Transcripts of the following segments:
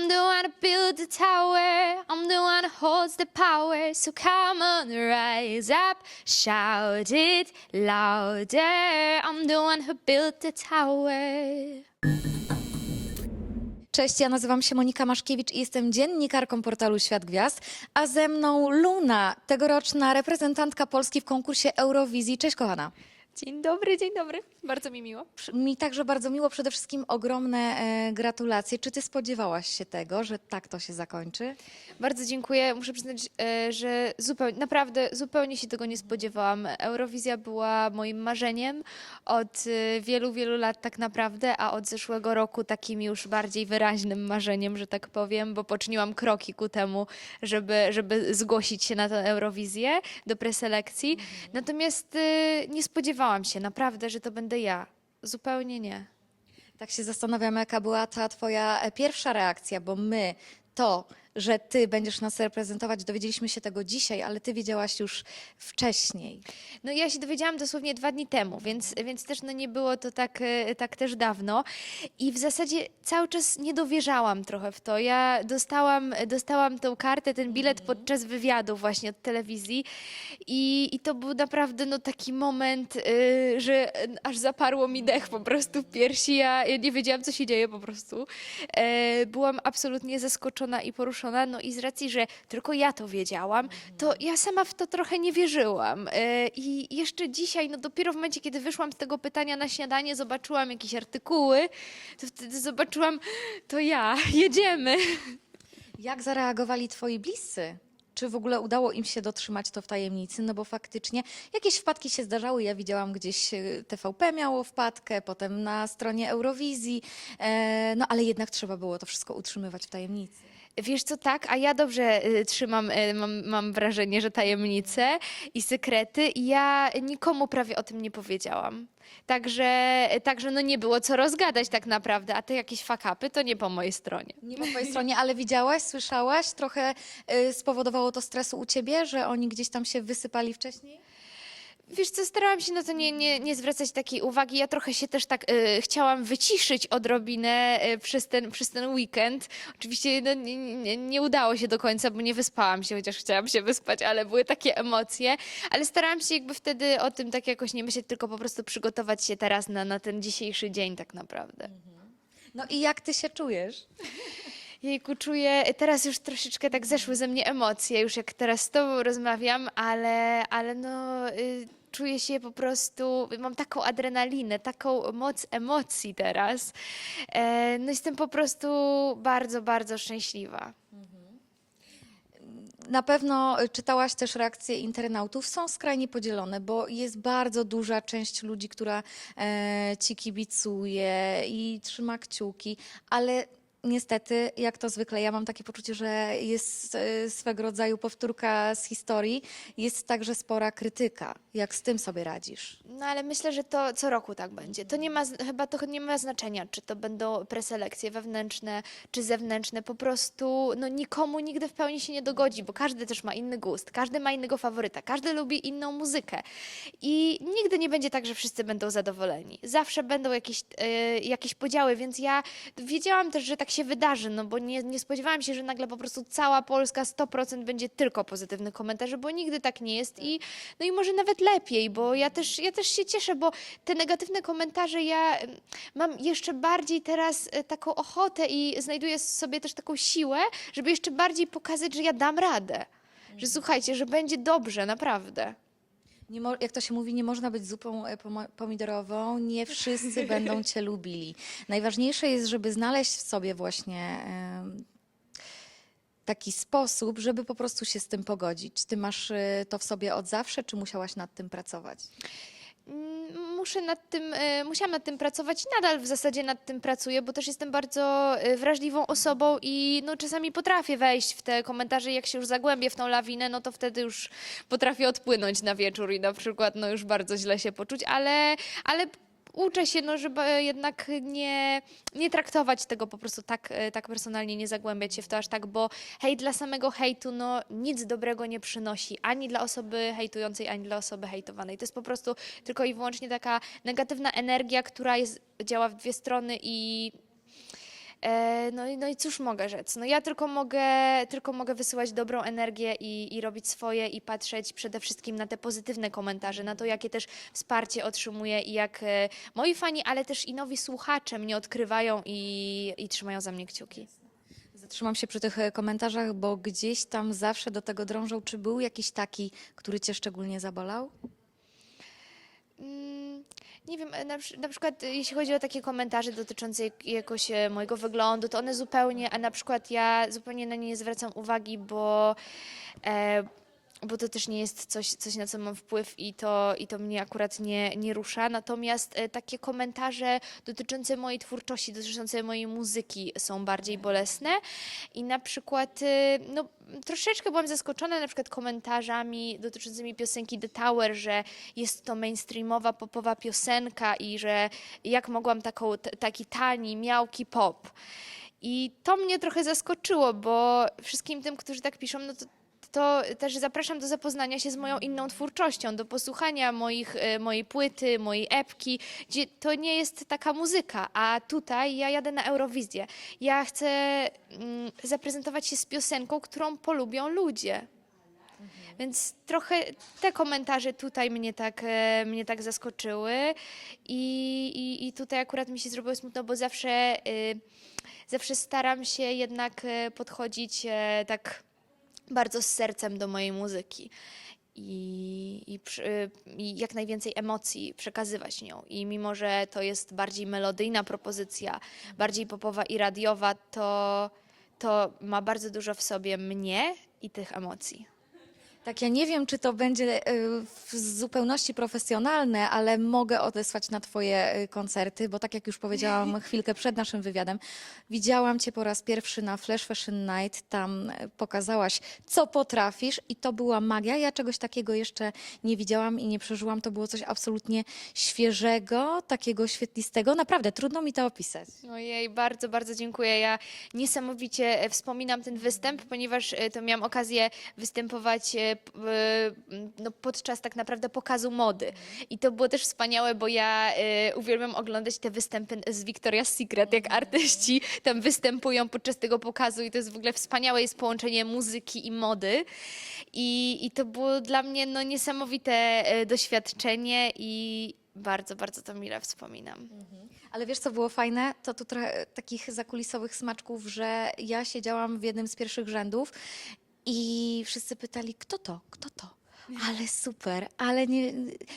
I'm the one who built the tower. I'm the one who holds the power. So come on, rise up, shout it louder. I'm the one who built the tower. Cześć, ja nazywam się Monika Maszkiewicz i jestem dziennikarką portalu Świat Gwiazd, a ze mną Luna, tegoroczna reprezentantka Polski w konkursie Eurowizji. Cześć kochana. Dzień dobry, dzień dobry. Bardzo mi miło. Mi także bardzo miło, przede wszystkim ogromne e, gratulacje. Czy ty spodziewałaś się tego, że tak to się zakończy? Bardzo dziękuję. Muszę przyznać, e, że zupełnie, naprawdę zupełnie się tego nie spodziewałam. Eurowizja była moim marzeniem od e, wielu, wielu lat tak naprawdę, a od zeszłego roku takim już bardziej wyraźnym marzeniem, że tak powiem, bo poczyniłam kroki ku temu, żeby, żeby zgłosić się na tę Eurowizję do preselekcji. Natomiast e, nie spodziewałam się naprawdę, że to będę ja. Zupełnie nie. Tak się zastanawiam, jaka była ta twoja e, pierwsza reakcja, bo my to, że ty będziesz nas reprezentować, dowiedzieliśmy się tego dzisiaj, ale ty wiedziałaś już wcześniej. No ja się dowiedziałam dosłownie dwa dni temu, więc, więc też no nie było to tak, e, tak też dawno. I w zasadzie cały czas nie dowierzałam trochę w to. Ja dostałam, dostałam tą kartę, ten bilet podczas wywiadu właśnie od telewizji i, i to był naprawdę no, taki moment, y, że aż zaparło mi dech po prostu w piersi. Ja, ja nie wiedziałam, co się dzieje po prostu. E, byłam absolutnie zaskoczona i poruszona. No i z racji, że tylko ja to wiedziałam, to ja sama w to trochę nie wierzyłam. E, I jeszcze dzisiaj, no dopiero w momencie, kiedy wyszłam z tego pytania na śniadanie, zobaczyłam jakieś artykuły, to wtedy zobaczyłam, to ja, jedziemy. Jak zareagowali twoi bliscy? Czy w ogóle udało im się dotrzymać to w tajemnicy? No bo faktycznie jakieś wpadki się zdarzały. Ja widziałam gdzieś e, TVP miało wpadkę, potem na stronie Eurowizji. E, no ale jednak trzeba było to wszystko utrzymywać w tajemnicy. Wiesz co, tak, a ja dobrze y, trzymam, y, mam, mam wrażenie, że tajemnice i sekrety i ja nikomu prawie o tym nie powiedziałam. Także, także no nie było co rozgadać tak naprawdę, a te jakieś fakapy to nie po mojej stronie. Nie po twojej stronie, ale widziałaś, słyszałaś? Trochę e, spowodowało to stresu u ciebie, że oni gdzieś tam się wysypali wcześniej? Wiesz co, starałam się na to nie, nie, nie zwracać takiej uwagi. Ja trochę się też tak y, chciałam wyciszyć odrobinę y, przez, ten, przez ten weekend. Oczywiście no, nie, nie, nie udało się do końca, bo nie wyspałam się, chociaż chciałam się wyspać, ale były takie emocje. Ale starałam się jakby wtedy o tym tak jakoś nie myśleć, tylko po prostu przygotować się teraz na, na ten dzisiejszy dzień tak naprawdę. No i jak ty się czujesz? Jejku, czuję, teraz już troszeczkę tak zeszły ze mnie emocje, już jak teraz z tobą rozmawiam, ale, ale no y, czuję się po prostu, mam taką adrenalinę, taką moc emocji teraz. E, no jestem po prostu bardzo, bardzo szczęśliwa. Na pewno y, czytałaś też reakcje internautów. Są skrajnie podzielone, bo jest bardzo duża część ludzi, która e, ci kibicuje i trzyma kciuki, ale niestety, jak to zwykle, ja mam takie poczucie, że jest e, swego rodzaju powtórka z historii. Jest także spora krytyka. Jak z tym sobie radzisz? No ale myślę, że to co roku tak będzie. To nie ma, chyba to nie ma znaczenia, czy to będą preselekcje wewnętrzne, czy zewnętrzne. Po prostu no, nikomu nigdy w pełni się nie dogodzi, bo każdy też ma inny gust, każdy ma innego faworyta, każdy lubi inną muzykę. I nigdy nie będzie tak, że wszyscy będą zadowoleni. Zawsze będą jakieś, e, jakieś podziały, więc ja wiedziałam też, że tak się wydarzy, no bo nie, nie spodziewałam się, że nagle po prostu cała Polska 100% będzie tylko pozytywnych komentarzy, bo nigdy tak nie jest i no i może nawet lepiej, bo ja też, ja też się cieszę, bo te negatywne komentarze ja mam jeszcze bardziej teraz e, taką ochotę i znajduję sobie też taką siłę, żeby jeszcze bardziej pokazać, że ja dam radę. Że słuchajcie, że będzie dobrze, naprawdę. Nie mo- jak to się mówi, nie można być zupą e, pomo- pomidorową, nie wszyscy będą cię lubili. Najważniejsze jest, żeby znaleźć w sobie właśnie em, taki sposób, żeby po prostu się z tym pogodzić. Ty masz e, to w sobie od zawsze, czy musiałaś nad tym pracować? Mm, Muszę nad tym, e, musiałam nad tym pracować i nadal w zasadzie nad tym pracuję, bo też jestem bardzo e, wrażliwą osobą i no, czasami potrafię wejść w te komentarze. Jak się już zagłębię w tą lawinę, no to wtedy już potrafię odpłynąć na wieczór i na przykład no, już bardzo źle się poczuć, ale, ale uczę się, no, żeby jednak nie, nie traktować tego po prostu tak, e, tak personalnie, nie zagłębiać się w to aż tak, bo hejt dla samego hejtu no, nic dobrego nie przynosi ani dla osoby hejtującej, ani dla osoby hejtowanej. To jest po prostu tylko i wyłącznie taka negatywna energia, która jest, działa w dwie strony i no, i, no i cóż mogę rzec? No ja tylko mogę, tylko mogę wysyłać dobrą energię i, i robić swoje i patrzeć przede wszystkim na te pozytywne komentarze, na to, jakie też wsparcie otrzymuję i jak e, moi fani, ale też i nowi słuchacze mnie odkrywają i, i trzymają za mnie kciuki. Zatrzymam się przy tych e, komentarzach, bo gdzieś tam zawsze do tego drążą. Czy był jakiś taki, który cię szczególnie zabolał? Mm, Nie wiem, na, przy- na przykład e, jeśli chodzi o takie komentarze dotyczące jak- jakoś e, mojego wyglądu, to one zupełnie, a na przykład ja zupełnie na nie nie zwracam uwagi, bo, e, bo to też nie jest coś, coś, na co mam wpływ i to, i to mnie akurat nie, nie rusza. Natomiast e, takie komentarze dotyczące mojej twórczości, dotyczące mojej muzyki są bardziej bolesne i na przykład e, no, troszeczkę byłam zaskoczona na przykład komentarzami dotyczącymi piosenki The Tower, że jest to mainstreamowa, popowa piosenka i że jak mogłam taką, taki tani, miałki pop. I to mnie trochę zaskoczyło, bo wszystkim tym, którzy tak piszą, no to to też zapraszam do zapoznania się z moją inną twórczością, do posłuchania moich, e, mojej płyty, mojej epki, gdzie to nie jest taka muzyka, a tutaj ja jadę na Eurowizję. Ja chcę mm, zaprezentować się z piosenką, którą polubią ludzie. Więc trochę te komentarze tutaj mnie tak, e, mnie tak zaskoczyły i, i, i tutaj akurat mi się zrobiło smutno, bo zawsze, y, zawsze staram się jednak e, podchodzić tak bardzo z sercem do mojej muzyki. I, i, I jak najwięcej emocji przekazywać nią. I mimo, że to jest bardziej melodyjna propozycja, bardziej popowa i radiowa, to, to ma bardzo dużo w sobie mnie i tych emocji. Tak, ja nie wiem, czy to będzie y, w zupełności profesjonalne, ale mogę odesłać na Twoje y, koncerty, bo tak jak już powiedziałam chwilkę przed naszym wywiadem, widziałam Cię po raz pierwszy na Flash Fashion Night. Tam y, pokazałaś, co potrafisz, i to była magia. Ja czegoś takiego jeszcze nie widziałam i nie przeżyłam. To było coś absolutnie świeżego, takiego świetlistego. Naprawdę trudno mi to opisać. Ojej, bardzo, bardzo dziękuję. Ja niesamowicie e, wspominam ten występ, ponieważ e, to miałam okazję występować e, e, no, podczas tak naprawdę pokazu mody. I to było też wspaniałe, bo ja e, uwielbiam oglądać te występy z Victoria's Secret, jak artyści tam występują podczas tego pokazu i to jest w ogóle wspaniałe jest połączenie muzyki i mody. I, i to było dla mnie no, niesamowite e, doświadczenie i bardzo, bardzo to mile wspominam. Ale wiesz, co było fajne? To tu trochę takich zakulisowych smaczków, że ja siedziałam w jednym z pierwszych rzędów i wszyscy pytali, kto to, kto to? Ale super, ale nie...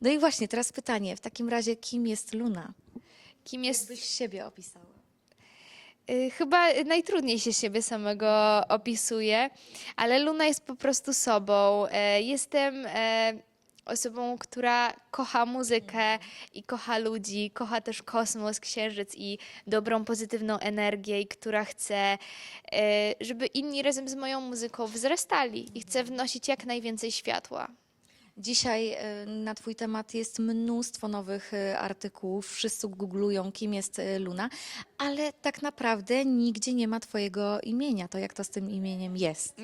No i właśnie, teraz pytanie, w takim razie, kim jest Luna? Kim jest Byś siebie opisała. Y, Chyba najtrudniej się siebie samego opisuje, ale Luna jest po prostu sobą. E, Jestem e, osobą, która kocha muzykę i kocha ludzi, kocha też kosmos, księżyc i dobrą, pozytywną energię, i która chce, e, żeby inni razem z moją muzyką wzrastali i chce wnosić jak najwięcej światła. Dzisiaj y, na Twój temat jest mnóstwo nowych y, artykułów. Wszyscy googlują, kim jest y, Luna, ale tak naprawdę nigdzie nie ma Twojego imienia. To jak to z tym imieniem jest?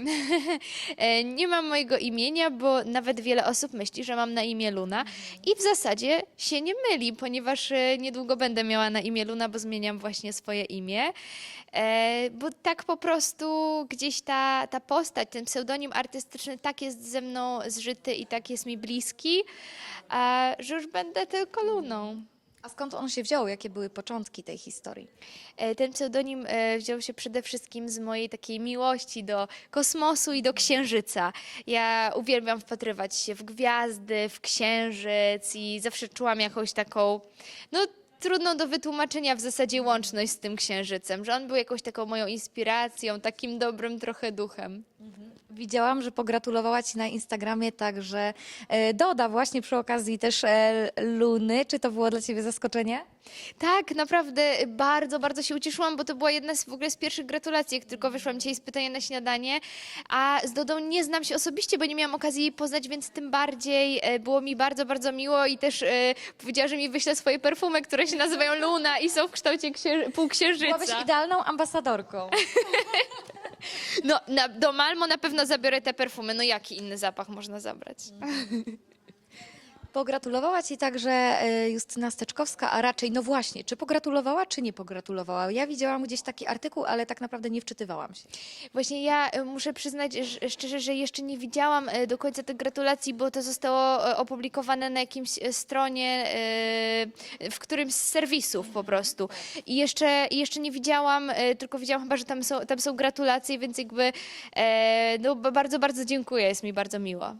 E, Nie mam mojego imienia, bo nawet wiele osób myśli, że mam na imię Luna i w zasadzie się nie myli, ponieważ e, niedługo będę miała na imię Luna, bo zmieniam właśnie swoje imię. E, Bo tak po prostu gdzieś ta, ta postać, ten pseudonim artystyczny tak jest ze mną zżyty i tak jest mi bliski, a, że już będę tylko Luną. A skąd on się wziął? Jakie były początki tej historii? E, Ten pseudonim e, wziął się przede wszystkim z mojej takiej miłości do kosmosu i do księżyca. Ja uwielbiam wpatrywać się w gwiazdy, w księżyc i zawsze czułam jakąś taką, no trudną do wytłumaczenia w zasadzie łączność z tym księżycem, że on był jakąś taką moją inspiracją, takim dobrym trochę duchem. Widziałam, że pogratulowała Ci na Instagramie także e, Doda właśnie przy okazji też e, Luny. Czy to było dla Ciebie zaskoczenie? Tak, naprawdę bardzo, bardzo się ucieszyłam, bo to była jedna z w ogóle z pierwszych gratulacji, jak tylko wyszłam dzisiaj z pytania na śniadanie. A z Dodą nie znam się osobiście, bo nie miałam okazji jej poznać, więc tym bardziej e, było mi bardzo, bardzo miło i też e, powiedziała, że mi wyśle swoje perfumy, które się nazywają Luna i są w kształcie księ- Byłabyś półksiężyca. idealną ambasadorką. No, na, do Malmo na pewno zabiorę te perfumy. No jaki inny zapach można zabrać? Pogratulowała Ci także e, Justyna Steczkowska, a raczej, no właśnie, czy pogratulowała, czy nie pogratulowała? Ja widziałam gdzieś taki artykuł, ale tak naprawdę nie wczytywałam się. Właśnie ja e, muszę przyznać szczerze, że jeszcze nie widziałam e, do końca tych gratulacji, bo to zostało opublikowane na jakimś stronie, w którymś z serwisów po prostu. I jeszcze, jeszcze nie widziałam, tylko widziałam chyba, że tam są, tam są gratulacje, więc jakby no, ba- bardzo, bardzo dziękuję, jest mi bardzo miło.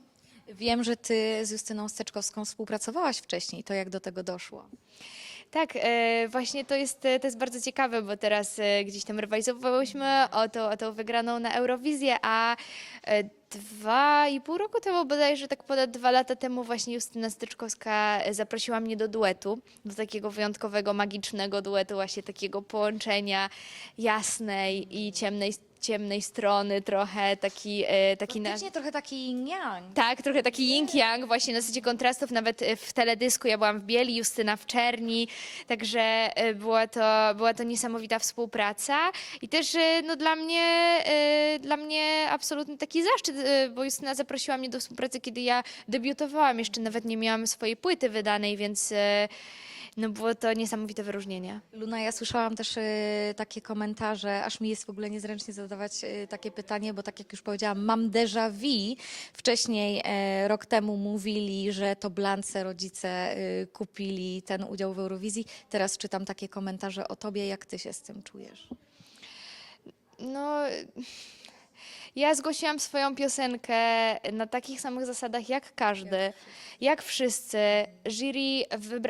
Wiem, że Ty z Justyną Steczkowską współpracowałaś wcześniej, to jak do tego doszło? Tak, e, właśnie to jest, to jest bardzo ciekawe, bo teraz e, gdzieś tam rywalizowałyśmy o, to, o tą wygraną na Eurowizję, a e, dwa i pół roku temu, bodajże tak ponad dwa lata temu właśnie Justyna Styczkowska zaprosiła mnie do duetu, do takiego wyjątkowego, magicznego duetu, właśnie takiego połączenia jasnej i ciemnej, ciemnej strony, trochę taki, e, taki na... Faktycznie trochę taki yin-yang. Tak, trochę taki yin-yang, właśnie na zasadzie kontrastów, nawet e, w teledysku. Ja byłam w bieli, Justyna w czerni, także e, była to, była to niesamowita współpraca. I też e, no, dla, mnie, e, dla mnie absolutny taki zaszczyt, e, bo Justyna zaprosiła mnie do współpracy, kiedy ja debiutowałam, jeszcze nawet nie miałam swojej płyty wydanej, więc e, no, było to niesamowite wyróżnienie. Luna, ja słyszałam też y, takie komentarze, aż mi jest w ogóle niezręcznie zadawać y, takie pytanie, bo tak jak już powiedziałam, mam déjà vu. Wcześniej, e, rok temu mówili, że to Blance rodzice y, kupili ten udział w Eurowizji. Teraz czytam takie komentarze o tobie, jak ty się z tym czujesz? No, ja zgłosiłam swoją piosenkę na takich samych zasadach jak każdy, jak wszyscy. Jury,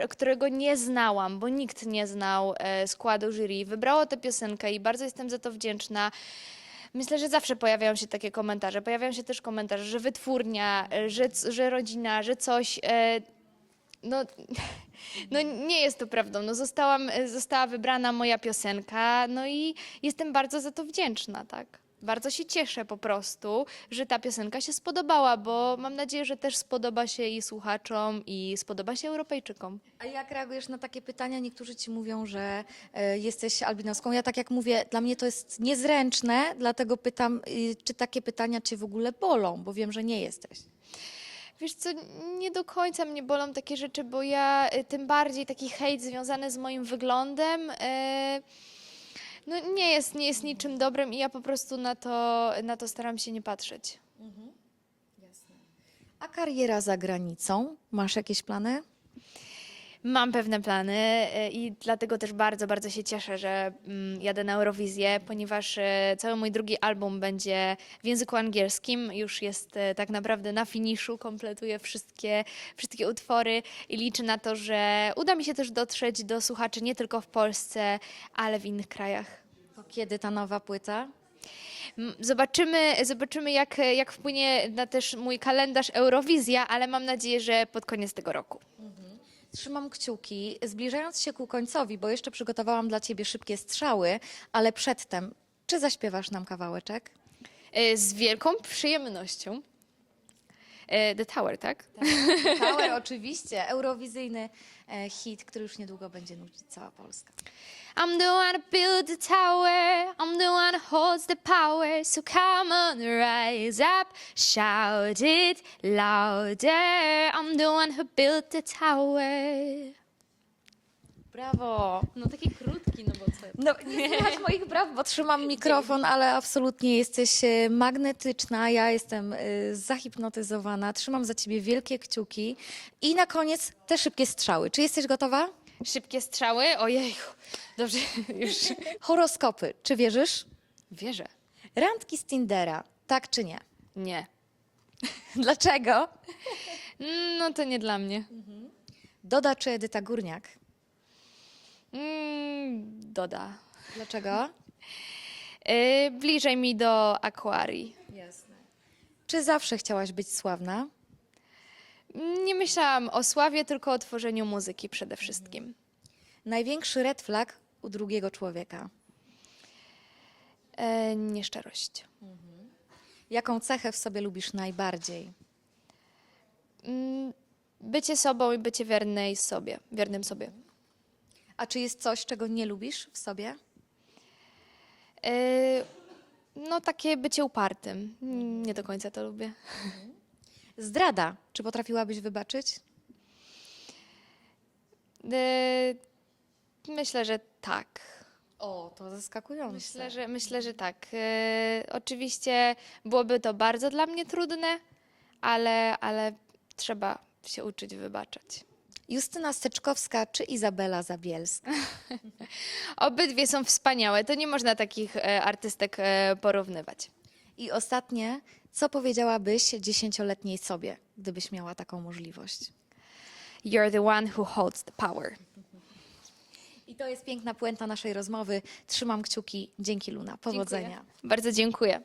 którego nie znałam, bo nikt nie znał e, składu jury, wybrało tę piosenkę i bardzo jestem za to wdzięczna. Myślę, że zawsze pojawiają się takie komentarze. Pojawiają się też komentarze, że wytwórnia, e, że, że rodzina, że coś. E, no, no nie jest to prawdą. No zostałam, została wybrana moja piosenka, no i jestem bardzo za to wdzięczna, tak. Bardzo się cieszę po prostu, że ta piosenka się spodobała, bo mam nadzieję, że też spodoba się i słuchaczom, i spodoba się Europejczykom. A jak reagujesz na takie pytania? Niektórzy ci mówią, że e, jesteś albinoską. Ja tak jak mówię, dla mnie to jest niezręczne, dlatego pytam, y, czy takie pytania cię w ogóle bolą, bo wiem, że nie jesteś. Wiesz co, nie do końca mnie bolą takie rzeczy, bo ja y, tym bardziej taki hejt związany z moim wyglądem y, no nie jest, nie jest niczym dobrym i ja po prostu na to, na to staram się nie patrzeć. A kariera za granicą? Masz jakieś plany? Mam pewne plany e, i dlatego też bardzo, bardzo się cieszę, że mm, jadę na Eurowizję, ponieważ e, cały mój drugi album będzie w języku angielskim. Już jest e, tak naprawdę na finiszu, kompletuję wszystkie, wszystkie utwory i liczę na to, że uda mi się też dotrzeć do słuchaczy nie tylko w Polsce, ale w innych krajach. To kiedy ta nowa płyta? M, Zobaczymy, zobaczymy jak, jak wpłynie na też mój kalendarz Eurowizja, ale mam nadzieję, że pod koniec tego roku. Trzymam kciuki, zbliżając się ku końcowi, bo jeszcze przygotowałam dla ciebie szybkie strzały, ale przedtem, czy zaśpiewasz nam kawałeczek? E, Z wielką przyjemnością. E, The Tower, tak? Tower oczywiście, eurowizyjny e, hit, który już niedługo będzie nucić cała Polska. I'm the one who built the tower. I'm the one who holds the power. So come on, rise up, shout it louder. I'm the one who built the tower. Brawo! No taki krótki, no bo co? No, nie słychać moich braw, bo trzymam mikrofon, ale absolutnie jesteś e, magnetyczna. Ja jestem e, zahipnotyzowana. Trzymam za ciebie wielkie kciuki. I na koniec te szybkie strzały. Czy jesteś gotowa? Szybkie strzały? Ojej, dobrze, już Horoskopy. Czy wierzysz? wierzę. Randki z Tindera. Tak czy nie? Nie. Dlaczego? No to nie dla mnie. Doda czy Edyta Górniak? Mm, doda. Dlaczego? E, bliżej mi do akwarii. Jasne. Czy zawsze chciałaś być sławna? Nie myślałam o sławie, tylko o tworzeniu muzyki przede wszystkim. Największy red flag u drugiego człowieka. E, nieszczerość. Jaką cechę w sobie lubisz najbardziej? Mm, Bycie sobą i bycie wiernej sobie, wiernym sobie. A czy jest coś, czego nie lubisz w sobie? E, No takie bycie upartym. Nie do końca to lubię. Zdrada. Czy potrafiłabyś wybaczyć? Y, myślę, że tak. O, to zaskakujące. Myślę, że, myślę, że tak. Y, oczywiście byłoby to bardzo dla mnie trudne, ale, ale trzeba się uczyć wybaczać. Justyna Steczkowska czy Izabela Zabielska? Obydwie są wspaniałe. To nie można takich e, artystek e, porównywać. I ostatnie, co powiedziałabyś dziesięcioletniej sobie, gdybyś miała taką możliwość? You're the one who holds the power. I to jest piękna puenta naszej rozmowy. Trzymam kciuki. Dzięki Luna. Powodzenia. Dziękuję. Bardzo dziękuję.